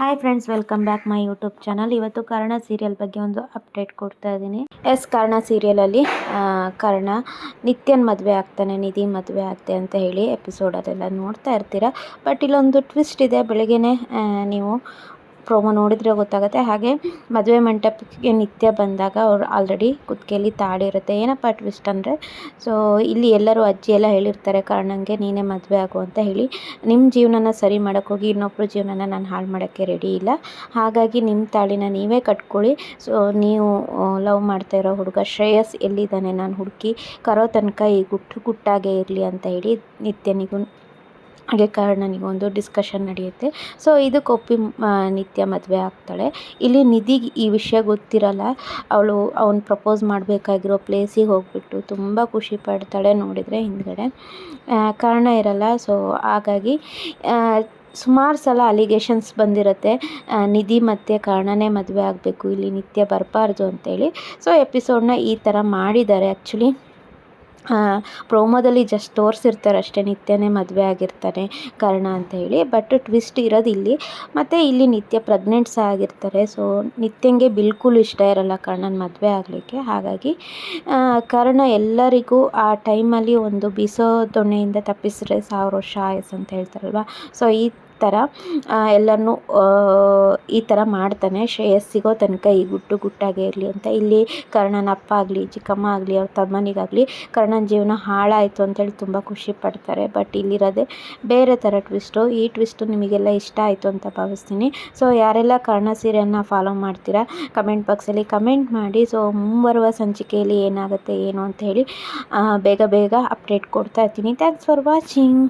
Hi friends welcome back my YouTube channel ಇವತ್ತು Karna serial ಬಗ್ಗೆ ಒಂದು ಅಪ್ಡೇಟ್ ಕೊಡ್ತಾ ಇದ್ದೀನಿ. ಎಸ್ ಕರ್ಣ ಸೀರಿಯಲಲ್ಲಿ ಕರ್ಣ ನಿತ್ಯನ್ ಮದುವೆ ಆಗ್ತಾನೆ, ನಿಧಿ ಮದುವೆ ಆಗ್ತೆ ಅಂತ ಹೇಳಿ ಎಪಿಸೋಡ್ ಎಪಿಸೋಡಲ್ಲೆಲ್ಲ ನೋಡ್ತಾ ಇರ್ತೀರ. ಬಟ್ ಇಲ್ಲೊಂದು ಟ್ವಿಸ್ಟ್ ಇದೆ, ಬೆಳಗ್ಗೆನೆ ನೀವು ಪ್ರೋಮೋ ನೋಡಿದರೆ ಗೊತ್ತಾಗುತ್ತೆ. ಹಾಗೆ ಮದುವೆ ಮಂಟಪಕ್ಕೆ ನಿತ್ಯ ಬಂದಾಗ ಅವ್ರು ಆಲ್ರೆಡಿ ಕೂತುಕೇಲಿ ತಾಳಿ ಇರುತ್ತೆ. ಏನಪ್ಪ ಟ್ವಿಸ್ಟ್ ಅಂದರೆ ಸೊ ಇಲ್ಲಿ ಎಲ್ಲರೂ ಅಜ್ಜಿ ಎಲ್ಲ ಹೇಳಿರ್ತಾರೆ ಕಾರಣಂಗೆ ನೀನೇ ಮದುವೆ ಆಗು ಅಂತ ಹೇಳಿ. ನಿಮ್ಮ ಜೀವನನ ಸರಿ ಮಾಡೋಕ್ಕೋಗಿ ಇನ್ನೊಬ್ಬರು ಜೀವನನ ನಾನು ಹಾಳು ಮಾಡೋಕ್ಕೆ ರೆಡಿ ಇಲ್ಲ. ಹಾಗಾಗಿ ನಿಮ್ಮ ತಾಳಿನ ನೀವೇ ಕಟ್ಕೊಳ್ಳಿ. ಸೊ ನೀವು ಲವ್ ಮಾಡ್ತಾ ಇರೋ ಹುಡುಗ ಶ್ರೇಯಸ್ ಎಲ್ಲಿದ್ದಾನೆ? ನಾನು ಹುಡುಕಿ ಕರೋ ತನಕ ಈ ಗುಟ್ಟು ಗುಟ್ಟಾಗೇ ಇರಲಿ ಅಂತ ಹೇಳಿ ನಿತ್ಯನಿಗೂ ಹಾಗೆ ಕರ್ಣನಿಗೊಂದು ಡಿಸ್ಕಷನ್ ನಡೆಯುತ್ತೆ. ಸೊ ಇದಕ್ಕೆ ಒಪ್ಪಿ ನಿತ್ಯ ಮದುವೆ ಆಗ್ತಾಳೆ. ಇಲ್ಲಿ ನಿಧಿಗೆ ಈ ವಿಷಯ ಗೊತ್ತಿರಲ್ಲ. ಅವಳು, ಅವ್ನು ಪ್ರಪೋಸ್ ಮಾಡಬೇಕಾಗಿರೋ ಪ್ಲೇಸಿಗೆ ಹೋಗ್ಬಿಟ್ಟು ತುಂಬ ಖುಷಿ ಪಡ್ತಾಳೆ ನೋಡಿದರೆ ಹಿಂದ್ಗಡೆ. ಕಾರಣ ಇರಲ್ಲ. ಸೊ ಹಾಗಾಗಿ ಸುಮಾರು ಸಲ ಅಲಿಗೇಷನ್ಸ್ ಬಂದಿರುತ್ತೆ. ನಿಧಿ ಮತ್ತು ಕಾರಣನೇ ಮದುವೆ ಆಗಬೇಕು. ಇಲ್ಲಿ ನಿತ್ಯ ಬರಬಾರ್ದು ಅಂತೇಳಿ. ಸೊ ಎಪಿಸೋಡ್ನ ಈ ಥರ ಮಾಡಿದ್ದಾರೆ ಆ್ಯಕ್ಚುಲಿ ಪ್ರೋಮೋದಲ್ಲಿ ಜಸ್ಟ್ ತೋರಿಸಿರ್ತಾರೆ ಅಷ್ಟೇ, ನಿತ್ಯನೇ ಮದುವೆ ಆಗಿರ್ತಾನೆ ಕರ್ಣ ಅಂತ ಹೇಳಿ. ಬಟ್ ಟ್ವಿಸ್ಟ್ ಇರೋದು ಇಲ್ಲಿ. ಮತ್ತು ಇಲ್ಲಿ ನಿತ್ಯ ಪ್ರೆಗ್ನೆಂಟ್ ಸಹ ಆಗಿರ್ತಾರೆ. ಸೊ ನಿತ್ಯಂಗೆ ಬಿಲ್ಕುಲ್ ಇಷ್ಟ ಇರಲ್ಲ ಕರ್ಣನ ಮದುವೆ ಆಗಲಿಕ್ಕೆ. ಹಾಗಾಗಿ ಕರ್ಣ ಎಲ್ಲರಿಗೂ ಆ ಟೈಮಲ್ಲಿ ಒಂದು ಬಿಸೋ ದೊಣ್ಣೆಯಿಂದ ತಪ್ಪಿಸಿದ್ರೆ ಸಾವಿರ ವರ್ಷ ಆಯಸ್ ಅಂತ ಹೇಳ್ತಾರಲ್ವ? ಸೊ ಈ ಥರ ಎಲ್ಲನೂ ಈ ಥರ ಮಾಡ್ತಾನೆ. ಶ್ರೇಯಸ್ ಸಿಗೋ ತನಕ ಈ ಗುಟ್ಟು ಗುಟ್ಟಾಗೇ ಇರಲಿ ಅಂತ. ಇಲ್ಲಿ ಕರ್ಣನ ಅಪ್ಪ ಆಗಲಿ, ಚಿಕ್ಕಮ್ಮ ಆಗಲಿ, ಅವ್ರ ತಮ್ಮನಿಗಾಗಲಿ ಕರ್ಣನ ಜೀವನ ಹಾಳಾಯಿತು ಅಂತೇಳಿ ತುಂಬ ಖುಷಿ ಪಡ್ತಾರೆ. ಬಟ್ ಇಲ್ಲಿರೋದೇ ಬೇರೆ ಥರ ಟ್ವಿಸ್ಟು. ಈ ಟ್ವಿಸ್ಟು ನಿಮಗೆಲ್ಲ ಇಷ್ಟ ಆಯಿತು ಅಂತ ಭಾವಿಸ್ತೀನಿ. ಸೊ, ಯಾರೆಲ್ಲ ಕರ್ಣ ಸೀರೆಯನ್ನು ಫಾಲೋ ಮಾಡ್ತೀರಾ, ಕಮೆಂಟ್ ಬಾಕ್ಸಲ್ಲಿ ಕಮೆಂಟ್ ಮಾಡಿ. ಸೊ, ಮುಂಬರುವ ಸಂಚಿಕೆಯಲ್ಲಿ ಏನಾಗುತ್ತೆ, ಏನು ಅಂತ ಹೇಳಿ ಬೇಗ ಬೇಗ ಅಪ್ಡೇಟ್ ಕೊಡ್ತಾ ಇರ್ತೀನಿ. Thanks for watching.